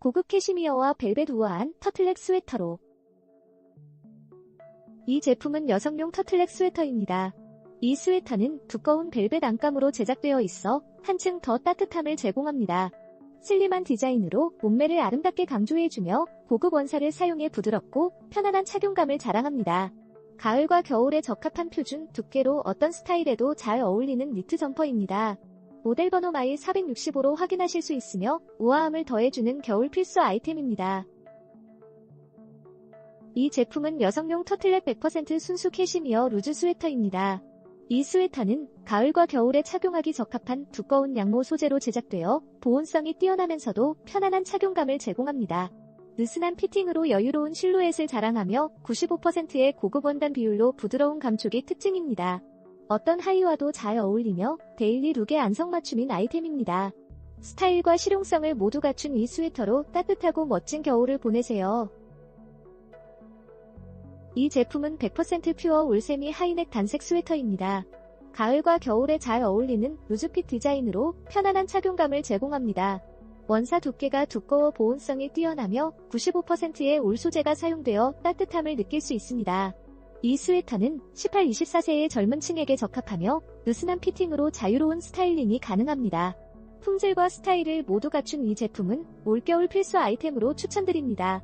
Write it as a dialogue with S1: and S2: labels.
S1: 고급 캐시미어와 벨벳 우아한 터틀넥 스웨터로. 이 제품은 여성용 터틀넥 스웨터입니다. 이 스웨터는 두꺼운 벨벳 안감으로 제작되어 있어 한층 더 따뜻함을 제공합니다. 슬림한 디자인으로 몸매를 아름답게 강조해주며 고급 원사를 사용해 부드럽고 편안한 착용감을 자랑합니다. 가을과 겨울에 적합한 표준 두께로 어떤 스타일에도 잘 어울리는 니트 점퍼입니다. 모델 번호 마일 465로 확인하실 수 있으며 우아함을 더해주는 겨울 필수 아이템입니다. 이 제품은 여성용 터틀넥 100% 순수 캐시미어 루즈 스웨터입니다. 이 스웨터는 가을과 겨울에 착용하기 적합한 두꺼운 양모 소재로 제작되어 보온성이 뛰어나면서도 편안한 착용감을 제공합니다. 느슨한 피팅으로 여유로운 실루엣을 자랑하며 95%의 고급 원단 비율로 부드러운 감촉이 특징입니다. 어떤 하의와도 잘 어울리며 데일리 룩에 안성맞춤인 아이템입니다. 스타일과 실용성을 모두 갖춘 이 스웨터로 따뜻하고 멋진 겨울을 보내세요. 이 제품은 100% 퓨어 울세미 하이넥 단색 스웨터입니다. 가을과 겨울에 잘 어울리는 루즈핏 디자인으로 편안한 착용감을 제공합니다. 원사 두께가 두꺼워 보온성이 뛰어나며 95%의 울 소재가 사용되어 따뜻함을 느낄 수 있습니다. 이 스웨터는 18-24세의 젊은 층에게 적합하며 느슨한 피팅으로 자유로운 스타일링이 가능합니다. 품질과 스타일을 모두 갖춘 이 제품은 올겨울 필수 아이템으로 추천드립니다.